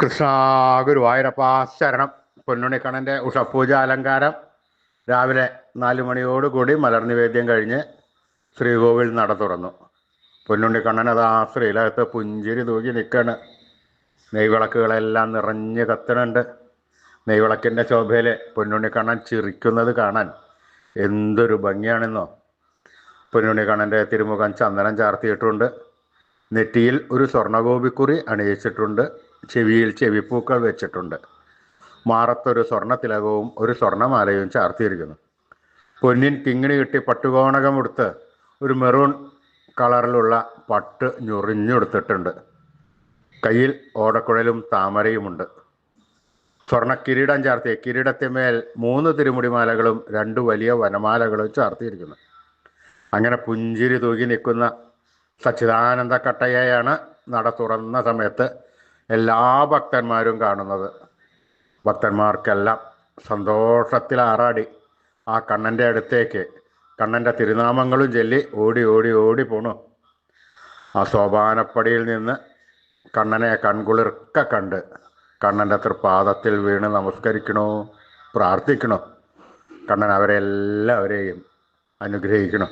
കൃഷ്ണ ഗുരുവായൂരപ്പ ശരണം പൊന്നുണിക്കണന്റെ ഉഷപൂജ അലങ്കാരം രാവിലെ നാല് മണിയോടുകൂടി മലർനിവേദ്യം കഴിഞ്ഞ് ശ്രീകോവിൽ നട തുറന്നു. പൊന്നുണ്ണിക്കണ്ണൻ അത് ആ ശ്രീലകത്ത് പുഞ്ചിരി തൂക്കി നിൽക്കാണ്. നെയ്വിളക്കുകളെല്ലാം നിറഞ്ഞ് കത്തണുണ്ട് നെയ്വിളക്കിന്റെ ശോഭയിൽ പൊന്നുണ്ണിക്കണ്ണൻ ചിരിക്കുന്നത് കാണാൻ എന്തൊരു ഭംഗിയാണെന്നോ. പൊന്നുണ്ണിക്കണ്ണന്റെ തിരുമുഖം ചന്ദനം ചാർത്തിയിട്ടുണ്ട്. നെറ്റിയിൽ ഒരു സ്വർണഗോപിക്കുറി അണിയിച്ചിട്ടുണ്ട്. ചെവിയിൽ ചെവിപ്പൂക്കൾ വെച്ചിട്ടുണ്ട്. മാറത്തൊരു സ്വർണ തിലകവും ഒരു സ്വർണമാലയും ചാർത്തിയിരിക്കുന്നു. പൊന്നിൻ കിങ്ങിണി കിട്ടി പട്ടുകോണകം എടുത്ത് ഒരു മെറൂൺ കളറിലുള്ള പട്ട് ഞൊറിഞ്ഞെടുത്തിട്ടുണ്ട് കയ്യിൽ ഓടക്കുഴലും താമരയുമുണ്ട്. സ്വർണ കിരീടം ചാർത്തിയ കിരീടത്തിന്മേൽ മൂന്ന് തിരുമുടിമാലകളും രണ്ട് വലിയ വനമാലകളും ചാർത്തിയിരിക്കുന്നു. അങ്ങനെ പുഞ്ചിരി തൂകി നിൽക്കുന്ന സച്ചിദാനന്ദ കട്ടയെയാണ് നട തുറന്ന സമയത്ത് എല്ലാ ഭക്തന്മാരും കാണുന്നത്. ഭക്തന്മാർക്കെല്ലാം സന്തോഷത്തിൽ ആറാടി. ആ കണ്ണന്റെ അടുത്തേക്ക് കണ്ണന്റെ തിരുനാമങ്ങളും ചൊല്ലി ഓടി ഓടി ഓടി പോണു. ആ സോപാനപ്പടിയിൽ നിന്ന് കണ്ണനെ കൺകുളിർക്ക കണ്ട് കണ്ണന്റെ തൃപ്പാദത്തിൽ വീണ് നമസ്കരിക്കണോ പ്രാർത്ഥിക്കണോ. കണ്ണൻ അവരെ എല്ലാവരെയും അനുഗ്രഹിക്കണം.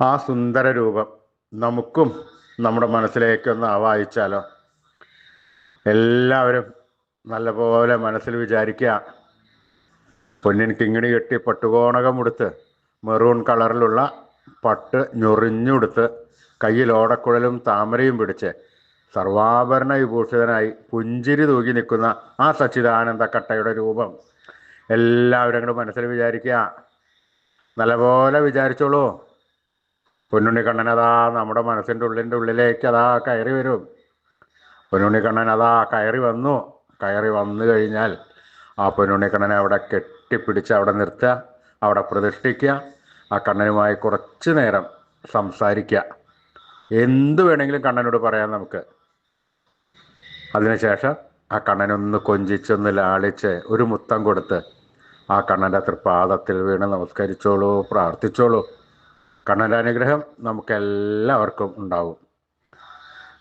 ആ സുന്ദര രൂപം നമുക്കും നമ്മുടെ മനസ്സിലേക്കൊന്ന് ആവാഹിച്ചാലോ? എല്ലാവരും നല്ലപോലെ മനസ്സിൽ വിചാരിക്കുക. പൊന്നിൻ കിങ്ങിണി കെട്ടി പട്ടുകോണകം ഉടുത്ത് മെറൂൺ കളറിലുള്ള പട്ട് ഞൊറിഞ്ഞുടുത്ത് കയ്യിൽ ഓടക്കുഴലും താമരയും പിടിച്ച് സർവാഭരണ വിഭൂഷിതനായി പുഞ്ചിരി തൂകി നിൽക്കുന്ന ആ സച്ചിദാനന്ദ കട്ടയുടെ രൂപം. എല്ലാവരും കൂടെ മനസ്സിൽ വിചാരിക്കുക. നല്ലപോലെ വിചാരിച്ചോളൂ. പൊന്നുണ്ണി കണ്ണനതാ നമ്മുടെ മനസ്സിന്റെ ഉള്ളിന്റെ ഉള്ളിലേക്ക് അതാ കയറി വരും. പൊന്നുണ്ണിക്കണ്ണൻ അതാ കയറി വന്നു. കയറി വന്നു കഴിഞ്ഞാൽ ആ പൊന്നുണ്ണിക്കണ്ണനെ അവിടെ കെട്ടിപ്പിടിച്ച് അവിടെ നിർത്തുക അവിടെ പ്രതിഷ്ഠിക്കുക ആ കണ്ണനുമായി കുറച്ച് നേരം സംസാരിക്കുക. എന്ത് വേണമെങ്കിലും കണ്ണനോട് പറയാം നമുക്ക്. അതിനുശേഷം ആ കണ്ണനൊന്ന് കൊഞ്ചിച്ചൊന്ന് ലാളിച്ച് ഒരു മുത്തം കൊടുത്ത് ആ കണ്ണന്റെ തൃപ്പാദത്തിൽ വീണ് നമസ്കരിച്ചോളൂ പ്രാർത്ഥിച്ചോളൂ. കണ്ണന്റെ അനുഗ്രഹം നമുക്കെല്ലാവർക്കും ഉണ്ടാവും.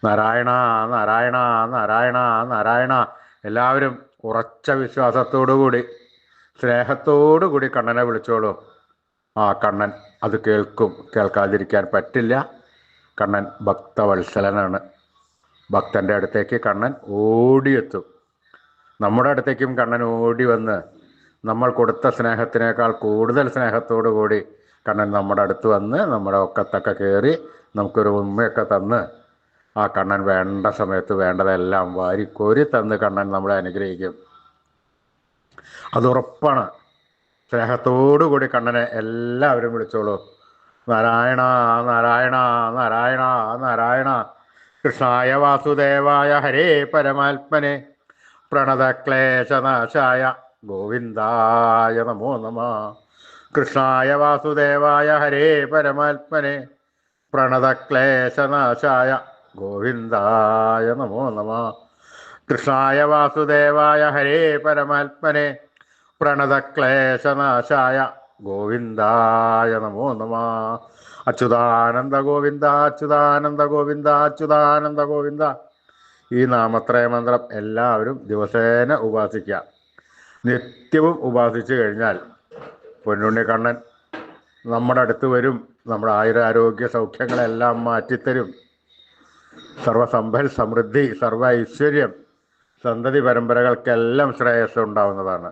നാരായണ നാരായണ നാരായണ നാരായണ. എല്ലാവരും ഉറച്ച വിശ്വാസത്തോടു കൂടി സ്നേഹത്തോടു കൂടി കണ്ണനെ വിളിച്ചോളൂ. ആ കണ്ണൻ അത് കേൾക്കും. കേൾക്കാതിരിക്കാൻ പറ്റില്ല. കണ്ണൻ ഭക്തവത്സലനാണ്. ഭക്തന്റെ അടുത്തേക്ക് കണ്ണൻ ഓടിയെത്തും. നമ്മുടെ അടുത്തേക്കും കണ്ണൻ ഓടി വന്ന് നമ്മൾ കൊടുത്ത സ്നേഹത്തിനേക്കാൾ കൂടുതൽ സ്നേഹത്തോടു കൂടി കണ്ണൻ നമ്മുടെ അടുത്ത് വന്ന് നമ്മുടെ ഒക്കത്തൊക്കെ കയറി നമുക്കൊരു ഉമ്മയൊക്കെ തന്ന് ആ കണ്ണൻ വേണ്ട സമയത്ത് വേണ്ടതെല്ലാം വാരി വാരിക്കോരി തന്ന് കണ്ണൻ നമ്മളെ അനുഗ്രഹിക്കും. അതുറപ്പാണ് സ്നേഹത്തോടുകൂടി സ്നേഹത്തോടു കൂടി കണ്ണനെ എല്ലാവരും വിളിച്ചോളൂ. നാരായണ നാരായണ നാരായണ നാരായണ. കൃഷ്ണായ വാസുദേവായ ഹരേ പരമാത്മനെ. പ്രണതക്ലേശനാശായ ഗോവിന്ദായ നമോ നമ. കൃഷ്ണായ വാസുദേവായ ഹരേ പരമാത്മനെ. പ്രണതക്ലേശനാശായ ഗോവിന്ദായ നമോ നമ. കൃഷ്ണായ വാസുദേവായ ഹരേ പരമാത്മനെ. പ്രണതക്ലേശനാശായ ഗോവിന്ദായ നമോ നമ. അച്യുതാനന്ദ ഗോവിന്ദ അച്യുതാനന്ദ ഗോവിന്ദ അച്യുതാനന്ദ ഗോവിന്ദ. ഈ നാമത്രയ മന്ത്രം എല്ലാവരും ദിവസേന ഉപാസിക്കുക. നിത്യവും ഉപാസിച്ചു കഴിഞ്ഞാൽ പൊന്നുണ്ണി കണ്ണൻ നമ്മുടെ അടുത്ത് വരും. നമ്മുടെ ആയുരാരോഗ്യ സൗഖ്യങ്ങളെല്ലാം മാറ്റിത്തരും. സർവസമ്പൽ സമൃദ്ധി സർവ ഐശ്വര്യം സന്തതി പരമ്പരകൾക്കെല്ലാം ശ്രേയസ് ഉണ്ടാവുന്നതാണ്.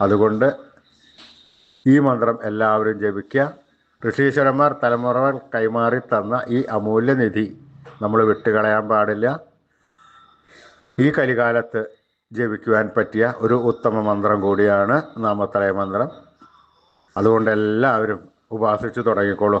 അതുകൊണ്ട് ഈ മന്ത്രം എല്ലാവരും ജപിക്കുക. ഋഷീശ്വരന്മാർ തലമുറകൾ കൈമാറി തന്ന ഈ അമൂല്യനിധി നമ്മൾ വിട്ടുകളയാൻ പാടില്ല. ഈ കലികാലത്ത് ജപിക്കുവാൻ പറ്റിയ ഒരു ഉത്തമ മന്ത്രം കൂടിയാണ് നാമത്രയ മന്ത്രം. അതുകൊണ്ട് എല്ലാവരും ഉപാസിച്ചു തുടങ്ങിക്കോളൂ.